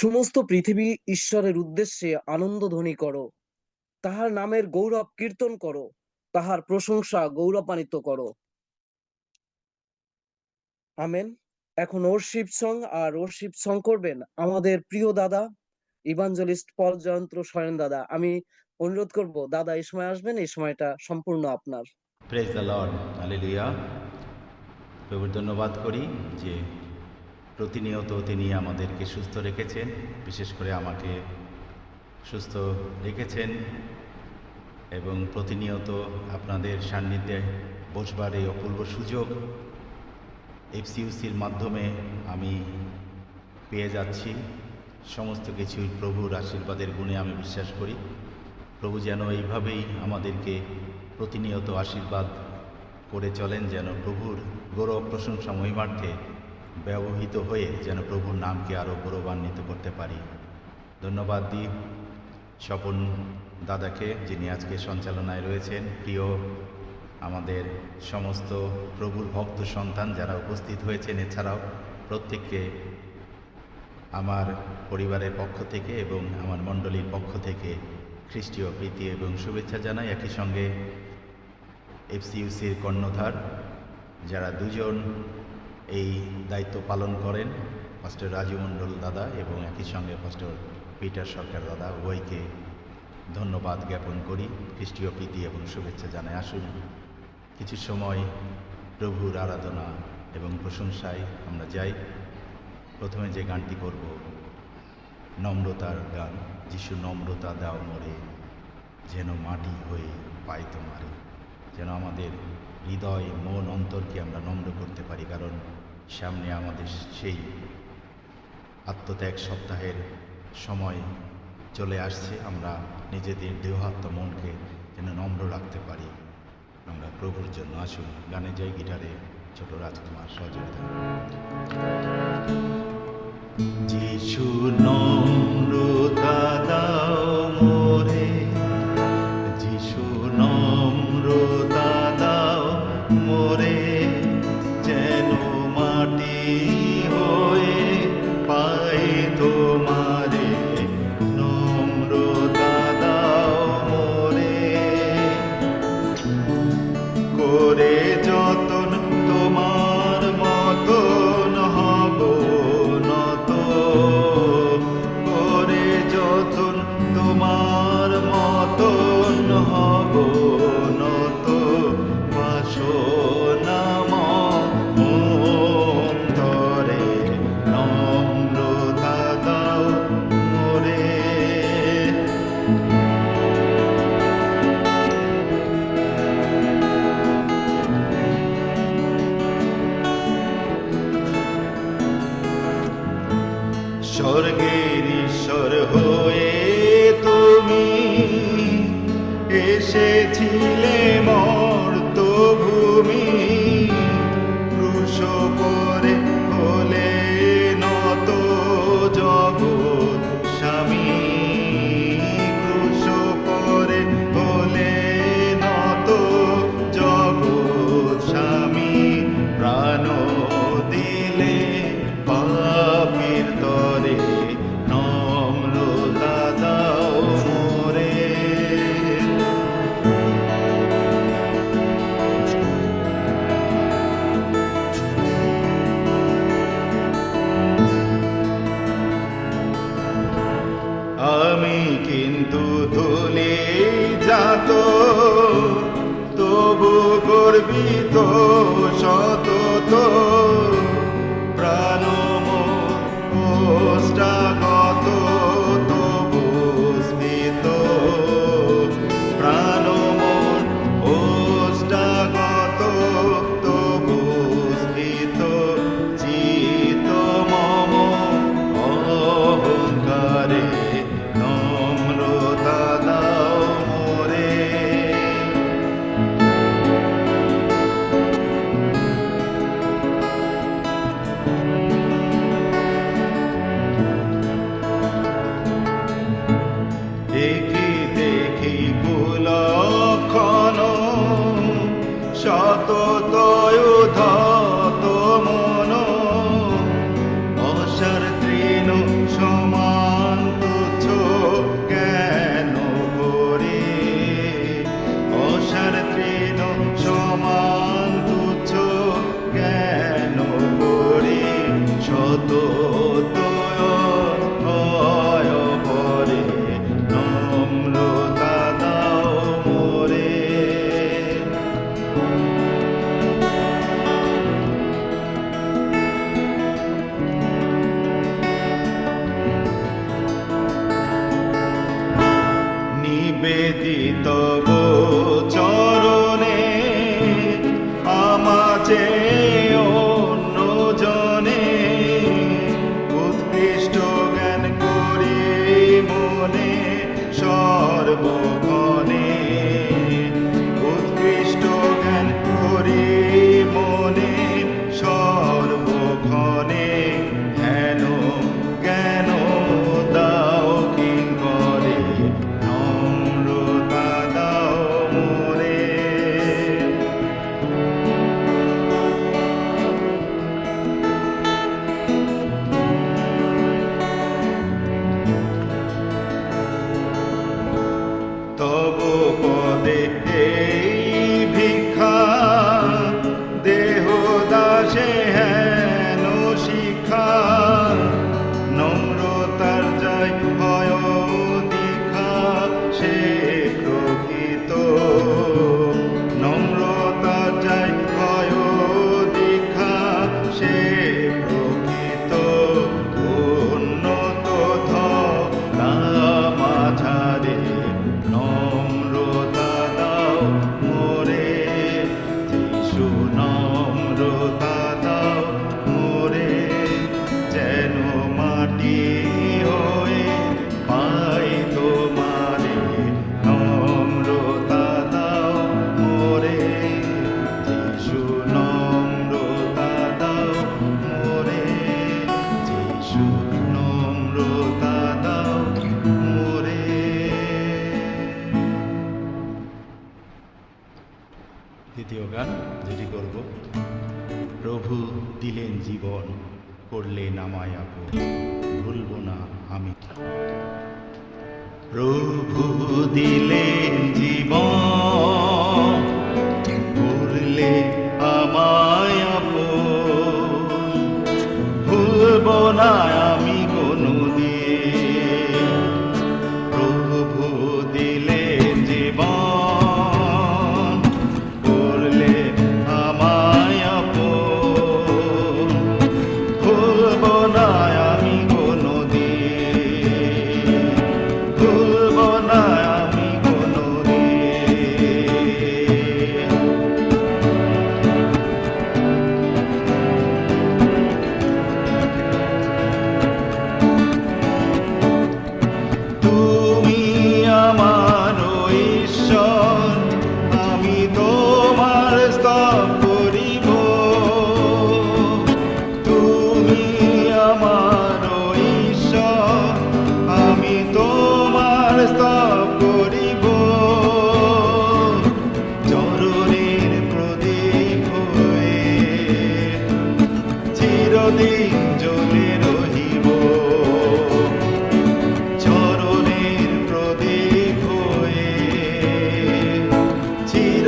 সমস্ত পৃথিবী ঈশ্বরের উদ্দেশ্যে আনন্দধ্বনি করো। তাহার নামের গৌরব কীর্তন করো। তাহার প্রশংসা গৌরবান্বিত করো। আমেন। এখন ওরশিপ সং আর ওরশিপ সং করবেন আমাদের প্রিয় দাদা ইভাঞ্জলিস্ট পল জয়ন্ত স্বয়ন দাদা। আমি অনুরোধ করব, দাদা, এই সময় আসবেন, এই সময়টা সম্পূর্ণ আপনার। প্রেজ দ্য লর্ড হালেলুয়া প্রভুর ধন্যবাদ করি যে প্রতিনিয়ত তিনি আমাদেরকে সুস্থ রেখেছেন, বিশেষ করে আমাকে সুস্থ রেখেছেন এবং প্রতিনিয়ত আপনাদের সান্নিধ্যে বসবার এই অপূর্ব সুযোগ এফসিউসির মাধ্যমে আমি পেয়ে যাচ্ছি। সমস্ত কিছুই প্রভুর আশীর্বাদের গুণে আমি বিশ্বাস করি। প্রভু যেন এইভাবেই আমাদেরকে প্রতিনিয়ত আশীর্বাদ করে চলেন, যেন প্রভুর গৌরব প্রশংসা মহিমার্থে ব্যবহৃত হয়ে যেন প্রভুর নামকে আরও গৌরবান্বিত করতে পারি। ধন্যবাদ দিই স্বপন দাদাকে, যিনি আজকে সঞ্চালনায় রয়েছেন, প্রিয় আমাদের সমস্ত প্রভুর ভক্ত সন্তান যারা উপস্থিত হয়েছেন, এছাড়াও প্রত্যেককে আমার পরিবারের পক্ষ থেকে এবং আমার মণ্ডলীর পক্ষ থেকে খ্রিস্টীয় প্রীতি এবং শুভেচ্ছা জানাই। একই সঙ্গে এফসিইউসির কর্ণধার, যারা দুজন এই দায়িত্ব পালন করেন ফাস্টার রাজু মণ্ডল দাদা এবং একই সঙ্গে ফাস্টার পিটার সরকার দাদা। উভয়কে ধন্যবাদ জ্ঞাপন করি। খ্রিস্টীয় প্রীতি এবং শুভেচ্ছা জানাই। আসুন, কিছু সময় প্রভুর আরাধনা এবং প্রশংসায় আমরা যাই। প্রথমে যে গানটি করব, নম্রতার গান। যিশু নম্রতা দাও মোরে, যেন মাটি হয়ে পাই তোমারে। যেন আমাদের হৃদয় মন অন্তরকে আমরা নম্র করতে পারি, কারণ সামনে আমাদের সেই আত্মত্যাগ সপ্তাহের সময় চলে আসছে। আমরা নিজেদের দেহাত্ম মনকে যেন নম্র রাখতে পারি। আমরা প্রভুর জন্য আসুন। গানে যাই গিটারে ছোট রাজকুমার সহযোগিতা। যিশু নম্রতা দাও। হব নত বাসনাম অন্তরে নম্রতা স্বর্গের ঈশ্বর হয়ে dog আছে অন্যজনে উৎকৃষ্ট জ্ঞান করি মনে সর্ব প্রভু দিলেন জীবন করলেন আমায় আপন। ভুলব না আমি। প্রভু দিলেন জীবন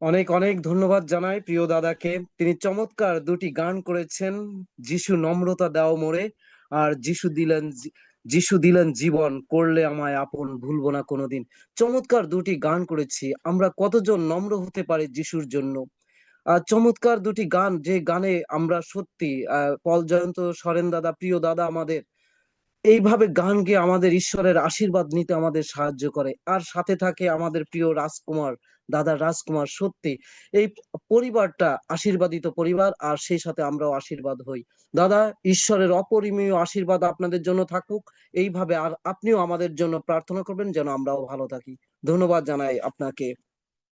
অনেক অনেক ধন্যবাদ জানাই প্রিয় দাদাকে। তিনি চমৎকার দুটি গান করেছেন, যিশু নম্রতা দাও মোরে আর যিশু দিলেন যিশু দিলেন জীবন, করলে আমায় আপন ভুলবো না কোনোদিন। চমৎকার দুটি গান করেছি, আমরা কতজন নম্র হতে পারি যিশুর জন্য? আর চমৎকার দুটি গান, যে গানে আমরা সত্যি, আহ, পল জয়ন্ত সরেন দাদা, প্রিয় দাদা আমাদের এইভাবে গান গেয়ে আমাদের ঈশ্বরের আশীর্বাদ নিতে আমাদের সাহায্য করে। আর সাথে থাকে আমাদের প্রিয় রাজকুমার, দাদা রাজকুমার সত্যি। এই পরিবারটা আশীর্বাদিত পরিবার, আর সেই সাথে আমরাও আশীর্বাদ হই। দাদা, ঈশ্বরের অপরিমেয় আশীর্বাদ আপনাদের জন্য থাকুক। এইভাবে আর আপনিও আমাদের জন্য প্রার্থনা করবেন যেন আমরাও ভালো থাকি। ধন্যবাদ জানাই আপনাকে।